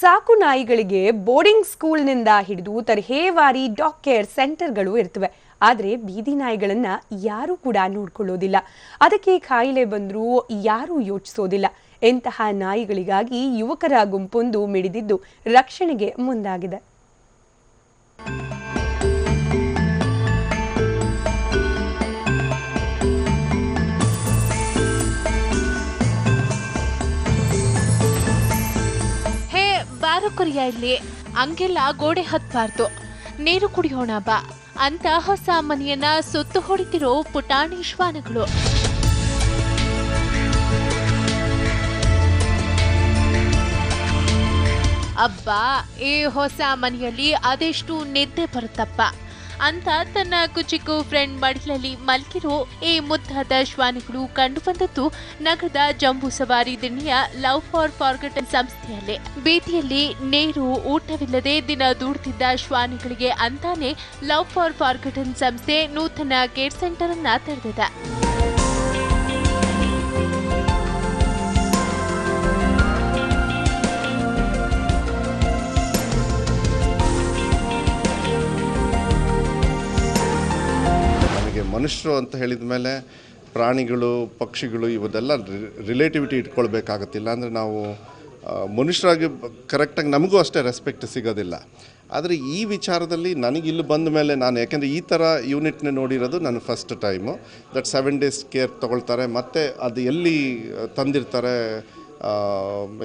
ಸಾಕು ನಾಯಿಗಳಿಗೆ ಬೋರ್ಡಿಂಗ್ ಸ್ಕೂಲ್ನಿಂದ ಹಿಡಿದು ತರಹೇವಾರಿ ಡಾಗ್ ಕೇರ್ ಸೆಂಟರ್ಗಳು ಇರ್ತವೆ ಆದರೆ ಬೀದಿ ನಾಯಿಗಳನ್ನ ಯಾರೂ ಕೂಡ ನೋಡ್ಕೊಳ್ಳೋದಿಲ್ಲ. ಅದಕ್ಕೆ ಕಾಯಿಲೆ ಬಂದರೂ ಯಾರೂ ಯೋಚಿಸೋದಿಲ್ಲ. ಇಂತಹ ನಾಯಿಗಳಿಗಾಗಿ ಯುವಕರ ಗುಂಪೊಂದು ಮಿಡಿದಿದ್ದು ರಕ್ಷಣೆಗೆ ಮುಂದಾಗಿದೆ. ಕೊರಿಯ ಇಲ್ಲಿ ಹಂಗೆಲ್ಲ ಗೋಡೆ ಹತ್ಬಾರ್ದು. ನೀರು ಕುಡಿಯೋಣ ಬಾ. ಅಂತ ಹೊಸ ಮನೆಯನ್ನ ಸುತ್ತು ಹೊಡಿತಿರೋ ಪುಟಾಣಿ ಶ್ವಾನಗಳು. ಅಬ್ಬಾ, ಈ ಹೊಸ ಮನೆಯಲ್ಲಿ ಅದೆಷ್ಟು ನಿದ್ದೆ ಬರುತ್ತಪ್ಪ. ಅಂತ ತನ್ನ ಕುಚಿಕ್ಕು ಫ್ರೆಂಡ್ ಮಡಿಲಲ್ಲಿ ಮಲ್ಕಿರೋ ಈ ಮುದ್ದಾದ ಶ್ವಾನಗಳು ಕಂಡುಬಂದದ್ದು ನಗರದ ಜಂಬೂ ಸವಾರಿ ದಿಣಿಯ ಲವ್ ಫಾರ್ ಫಾರ್ಗಟನ್ ಸಂಸ್ಥೆಯಲ್ಲೇ. ಬೀದಿಯಲ್ಲಿ ನೀರು, ಊಟವಿಲ್ಲದೆ ದಿನ ದೂಡ್ತಿದ್ದ ಶ್ವಾನಗಳಿಗೆ ಅಂತಾನೆ ಲವ್ ಫಾರ್ ಫಾರ್ಗಟನ್ ಸಂಸ್ಥೆ ನೂತನ ಕೇರ್ ಸೆಂಟರ್ ಅನ್ನ ತೆರೆದಿದೆ. ಮನುಷ್ಯರು ಅಂತ ಹೇಳಿದ ಮೇಲೆ ಪ್ರಾಣಿಗಳು, ಪಕ್ಷಿಗಳು ಇವದೆಲ್ಲ ರಿಲೇಟಿವಿಟಿ ಇಟ್ಕೊಳ್ಬೇಕಾಗತ್ತಿಲ್ಲ. ಅಂದರೆ ನಾವು ಮನುಷ್ಯರಾಗಿ ಕರೆಕ್ಟಾಗಿ ನಮಗೂ ಅಷ್ಟೇ ರೆಸ್ಪೆಕ್ಟ್ ಸಿಗೋದಿಲ್ಲ. ಆದರೆ ಈ ವಿಚಾರದಲ್ಲಿ ನನಗೆ ಇಲ್ಲಿ ಬಂದ ಮೇಲೆ ನಾನು, ಯಾಕೆಂದರೆ ಈ ಥರ ಯೂನಿಟ್ನ ನೋಡಿರೋದು ನನ್ನ first time that seven days care ತೊಗೊಳ್ತಾರೆ. ಮತ್ತು ಅದು ಎಲ್ಲಿ ತಂದಿರ್ತಾರೆ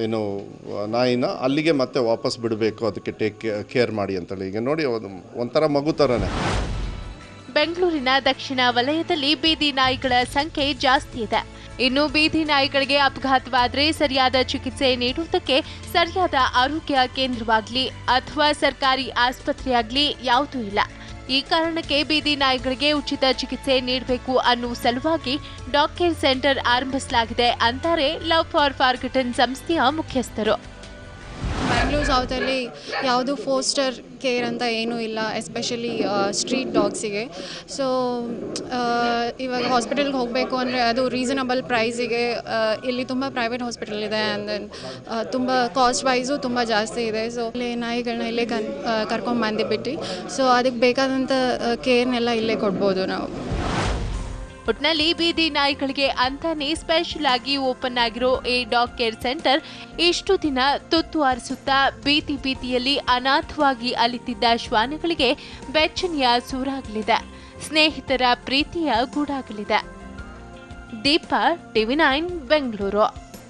ಏನು, ನಾಯಿನ, ಅಲ್ಲಿಗೆ ಮತ್ತೆ ವಾಪಸ್ ಬಿಡಬೇಕು. ಅದಕ್ಕೆ ಟೇಕ್ ಕೇರ್ ಮಾಡಿ ಅಂತೇಳಿ. ಈಗ ನೋಡಿ ಒಂಥರ ಮಗು ಥರನೇ ಬೆಂಗಳೂರಿನ ದಕ್ಷಿಣ ವಲಯದಲ್ಲಿ ಬೀದಿ ನಾಯಿಗಳ ಸಂಖ್ಯೆ ಜಾಸ್ತಿ ಇದೆ. ಇನ್ನು ಬೀದಿ ನಾಯಿಗಳಿಗೆ ಅಪಘಾತವಾದರೆ ಸರಿಯಾದ ಚಿಕಿತ್ಸೆ ನೀಡುವುದಕ್ಕೆ ಸರಿಯಾದ ಆರೋಗ್ಯ ಕೇಂದ್ರವಾಗಲಿ ಅಥವಾ ಸರ್ಕಾರಿ ಆಸ್ಪತ್ರೆಯಾಗಲಿ ಯಾವುದೂ ಇಲ್ಲ. ಈ ಕಾರಣಕ್ಕೆ ಬೀದಿ ನಾಯಿಗಳಿಗೆ ಉಚಿತ ಚಿಕಿತ್ಸೆ ನೀಡಬೇಕು ಅನ್ನುವ ಸಲುವಾಗಿ ಡಾಗ್ ಕೇರ್ ಸೆಂಟರ್ ಆರಂಭಿಸಲಾಗಿದೆ ಅಂತಾರೆ ಲವ್ ಫಾರ್ ಫಾರ್ಗಟನ್ ಸಂಸ್ಥೆಯ ಮುಖ್ಯಸ್ಥರು. ಬ್ಯಾಂಗ್ಳೂರ್ ಸೌತಲ್ಲಿ ಯಾವುದು ಫೋಸ್ಟರ್ ಕೇರ್ ಅಂತ ಏನೂ ಇಲ್ಲ ಎಸ್ಪೆಷಲಿ ಸ್ಟ್ರೀಟ್ ಡಾಗ್ಸಿಗೆ ಸೊ ಇವಾಗ ಹಾಸ್ಪಿಟಲ್ಗೆ ಹೋಗಬೇಕು ಅಂದರೆ ಅದು ರೀಸನಬಲ್ ಪ್ರೈಸಿಗೆ ಇಲ್ಲಿ ತುಂಬ ಪ್ರೈವೇಟ್ ಹಾಸ್ಪಿಟಲ್ ಇದೆ ಆ್ಯಂಡ್ ದೆನ್ ತುಂಬ ಕಾಸ್ಟ್ ವೈಸು ತುಂಬ ಜಾಸ್ತಿ ಇದೆ. ಸೊ ಇಲ್ಲಿ ನಾಯಿಗಳನ್ನ ಇಲ್ಲೇ ಕನ್ ಕರ್ಕೊಂಬಂದಿಬಿಟ್ಟು ಸೊ ಅದಕ್ಕೆ ಬೇಕಾದಂಥ ಕೇರ್ನೆಲ್ಲ ಇಲ್ಲೇ ಕೊಡ್ಬೋದು ನಾವು. ಒಟ್ನಲ್ಲಿ ಬೀದಿ ನಾಯಿಗಳಿಗೆ ಅಂತಾನೆ ಸ್ಪೆಷಲ್ ಆಗಿ ಓಪನ್ ಆಗಿರೋ ಎ ಡಾಗ್ ಕೇರ್ ಸೆಂಟರ್ ಇಷ್ಟು ದಿನ ತುತ್ತು ಆರಿಸುತ್ತಾ ಬೀದಿ ಬೀದಿಯಲ್ಲಿ ಅನಾಥವಾಗಿ ಅಲಿತಿದ್ದ ಶ್ವಾನಗಳಿಗೆ ಬೆಚ್ಚನೆಯ ಸೂರಾಗಲಿದೆ. ಸ್ನೇಹಿತರ ಪ್ರೀತಿಯ ಗೂಡಾಗಲಿದೆ. Deepa, TV nine, Bengaluru.